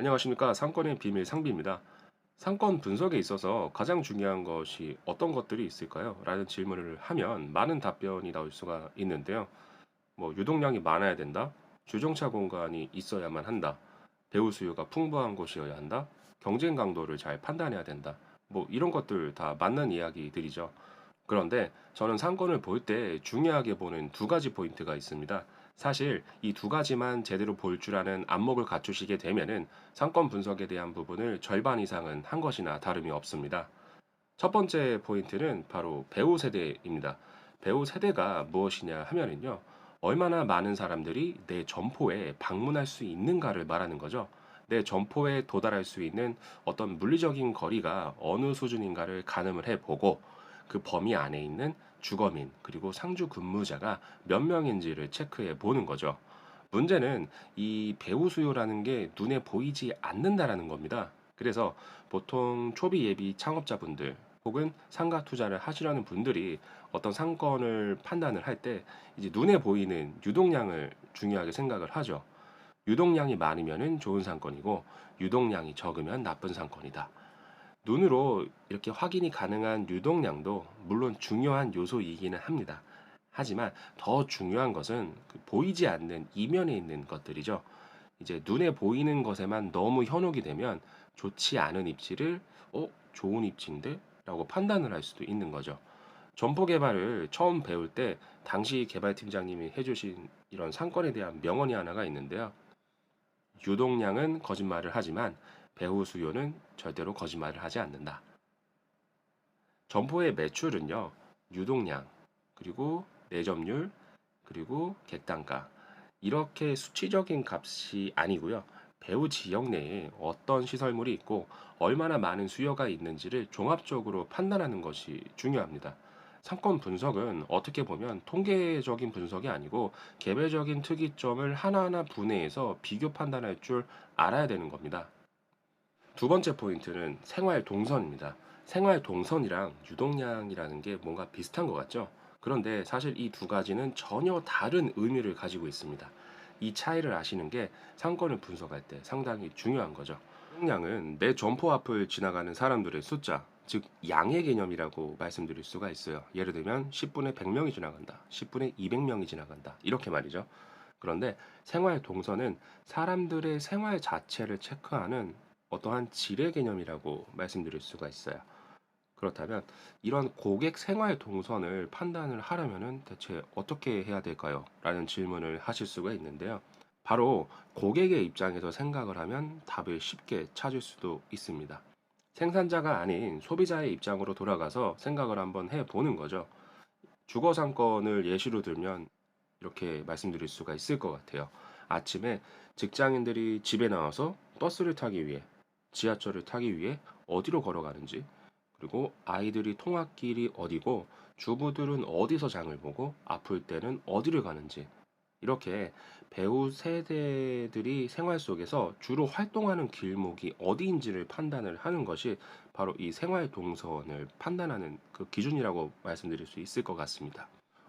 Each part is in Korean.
안녕하십니까 상권의 비밀 상비입니다. 상권 분석에 있어서 가장 중요한 것이 어떤 것들이 있을까요? 라는 질문을 하면 많은 답변이 나올 수가 있는데요. 뭐 유동량이 많아야 된다, 주정차 공간이 있어야만 한다, 배우 수요가 풍부한 곳이어야 한다, 경쟁 강도를 잘 판단해야 된다. 뭐 이런 것들 다 맞는 이야기들이죠. 그런데 저는 상권을 볼 때 중요하게 보는 두 가지 포인트가 있습니다. 사실 이 두 가지만 제대로 볼 줄 아는 안목을 갖추시게 되면은 상권 분석에 대한 부분을 절반 이상은 한 것이나 다름이 없습니다. 첫 번째 포인트는 바로 배우 세대입니다. 배우 세대가 무엇이냐 하면은요. 얼마나 많은 사람들이 내 점포에 방문할 수 있는가를 말하는 거죠. 내 점포에 도달할 수 있는 어떤 물리적인 거리가 어느 수준인가를 가늠을 해보고 그 범위 안에 있는 주거민 그리고 상주 근무자가 몇 명인지를 체크해 보는 거죠. 문제는 이 배우 수요라는 게 눈에 보이지 않는다라는 겁니다. 그래서 보통 초비 예비 창업자분들 혹은 상가 투자를 하시려는 분들이 어떤 상권을 판단을 할 때 이제 눈에 보이는 유동량을 중요하게 생각을 하죠. 유동량이 많으면은 좋은 상권이고 유동량이 적으면 나쁜 상권이다. 눈으로 이렇게 확인이 가능한 유동량도 물론 중요한 요소이기는 합니다. 하지만 더 중요한 것은 그 보이지 않는 이면에 있는 것들이죠. 이제 눈에 보이는 것에만 너무 현혹이 되면 좋지 않은 입지를 어, 좋은 입지인데? 라고 판단을 할 수도 있는 거죠. 점포 개발을 처음 배울 때 당시 개발팀장님이 해주신 이런 상권에 대한 명언이 하나가 있는데요. 유동량은 거짓말을 하지만 배후 수요는 절대로 거짓말을 하지 않는다. 점포의 매출은요, 유동량, 그리고 내점률, 그리고 객단가, 이렇게 수치적인 값이 아니고요. 배후 지역 내에 어떤 시설물이 있고 얼마나 많은 수요가 있는지를 종합적으로 판단하는 것이 중요합니다. 상권 분석은 어떻게 보면 통계적인 분석이 아니고 개별적인 특이점을 하나하나 분해해서 비교 판단할 줄 알아야 되는 겁니다. 두 번째 포인트는 생활 동선입니다. 생활 동선이랑 유동량이라는 게 뭔가 비슷한 것 같죠? 그런데 사실 이 두 가지는 전혀 다른 의미를 가지고 있습니다. 이 차이를 아시는 게 상권을 분석할 때 상당히 중요한 거죠. 유동량은 내 점포 앞을 지나가는 사람들의 숫자, 즉 양의 개념이라고 말씀드릴 수가 있어요. 예를 들면 10분에 100명이 지나간다. 10분에 200명이 지나간다. 이렇게 말이죠. 그런데 생활 동선은 사람들의 생활 자체를 체크하는 어떠한 질의 개념이라고 말씀드릴 수가 있어요. 그렇다면 이런 고객 생활 동선을 판단을 하려면은 대체 어떻게 해야 될까요? 라는 질문을 하실 수가 있는데요. 바로 고객의 입장에서 생각을 하면 답을 쉽게 찾을 수도 있습니다. 생산자가 아닌 소비자의 입장으로 돌아가서 생각을 한번 해 보는 거죠. 주거 상권을 예시로 들면 이렇게 말씀드릴 수가 있을 것 같아요. 아침에 직장인들이 집에 나와서 버스를 타기 위해 지하철을 타기 위해 어디로 걸어가는지 그리고 아이들이 통학길이 어디고 주부들은 어디서 장을 보고 아플 때는 어디를 가는지 이렇게 배우 세대들이 생활 속에서 주로 활동하는 길목이 어디인지를 판단을 하는 것이 바로 이 생활 동선을 판단하는 그 기준이라고 말씀드릴 수 있을 것 같습니다.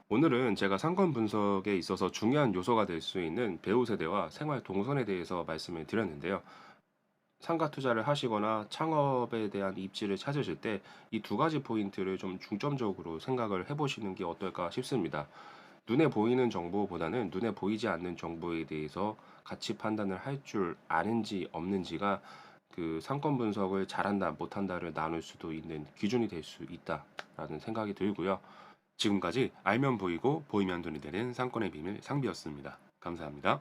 오늘은 제가 상권 분석에 있어서 중요한 요소가 될 수 있는 배우 세대와 생활 동선에 대해서 말씀을 드렸는데요. 상가 투자를 하시거나 창업에 대한 입지를 찾으실 때 이 두 가지 포인트를 좀 중점적으로 생각을 해보시는 게 어떨까 싶습니다. 눈에 보이는 정보보다는 눈에 보이지 않는 정보에 대해서 가치 판단을 할 줄 아는지 없는지가 그 상권 분석을 잘한다 못한다를 나눌 수도 있는 기준이 될 수 있다라는 생각이 들고요. 지금까지 알면 보이고 보이면 돈이 되는 상권의 비밀 상비였습니다. 감사합니다.